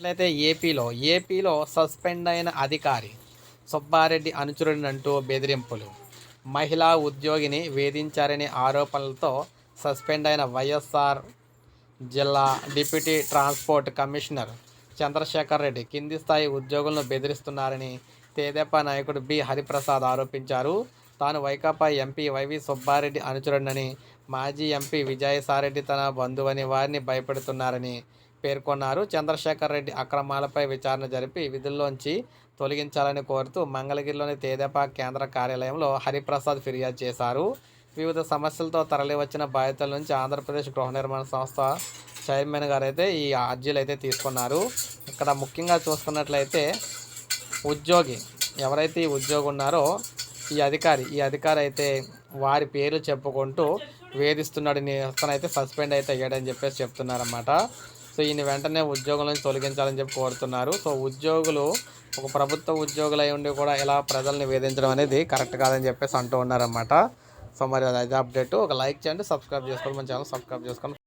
అట్లయితే ఏపీలో ఏపీలో సస్పెండ్ అయిన అధికారి సుబ్బారెడ్డి అనుచరుడినంటూ బెదిరింపులు. మహిళా ఉద్యోగిని వేధించారనే ఆరోపణలతో సస్పెండ్ అయిన వైఎస్ఆర్ జిల్లా deputy transport commissioner Chandrasekhar Reddy కింది స్థాయి ఉద్యోగులను బెదిరిస్తున్నారని తేదేపా నాయకుడు బి. హరిప్రసాద్ ఆరోపించారు. తాను వైకాపా ఎంపీ వైవి సుబ్బారెడ్డి అనుచరుడని మాజీ ఎంపీ విజయసారెడ్డి తన బంధువని వారిని భయపెడుతున్నారని పేర్కొన్నారు. చంద్రశేఖర్ రెడ్డి అక్రమాలపై విచారణ జరిపి విధుల్లోంచి తొలగించాలని కోరుతూ మంగళగిరిలోని తేదేపా కేంద్ర కార్యాలయంలో హరిప్రసాద్ ఫిర్యాదు చేశారు. వివిధ సమస్యలతో తరలివచ్చిన బాధితుల నుంచి ఆంధ్రప్రదేశ్ గృహ నిర్మాణ సంస్థ చైర్మన్ గారు అయితే ఈ అర్జీలు అయితే తీసుకున్నారు. ఇక్కడ ముఖ్యంగా చూసుకున్నట్లయితే ఉద్యోగి ఎవరైతే ఈ ఉద్యోగి ఉన్నారో ఈ అధికారి ఈ అధికారి అయితే వారి పేర్లు చెప్పుకుంటూ వేధిస్తున్నాడు. అయితే సస్పెండ్ అయితే అయ్యాడని చెప్పేసి చెప్తున్నారన్నమాట. సో ఈయన వెంటనే ఉద్యోగం నుంచి తొలగించాలని చెప్పి కోరుతున్నారు. సో ఉద్యోగులు ఒక ప్రభుత్వ ఉద్యోగులు అయి ఉండి కూడా ఇలా ప్రజల్ని వేధించడం అనేది కరెక్ట్ కాదని చెప్పేసి అంటూ ఉన్నారన్నమాట. సో మరి అది అప్డేట్. ఒక లైక్ చేయండి సబ్స్క్రైబ్ చేసుకోండి మన ఛానల్ సబ్స్క్రైబ్ చేసుకోండి.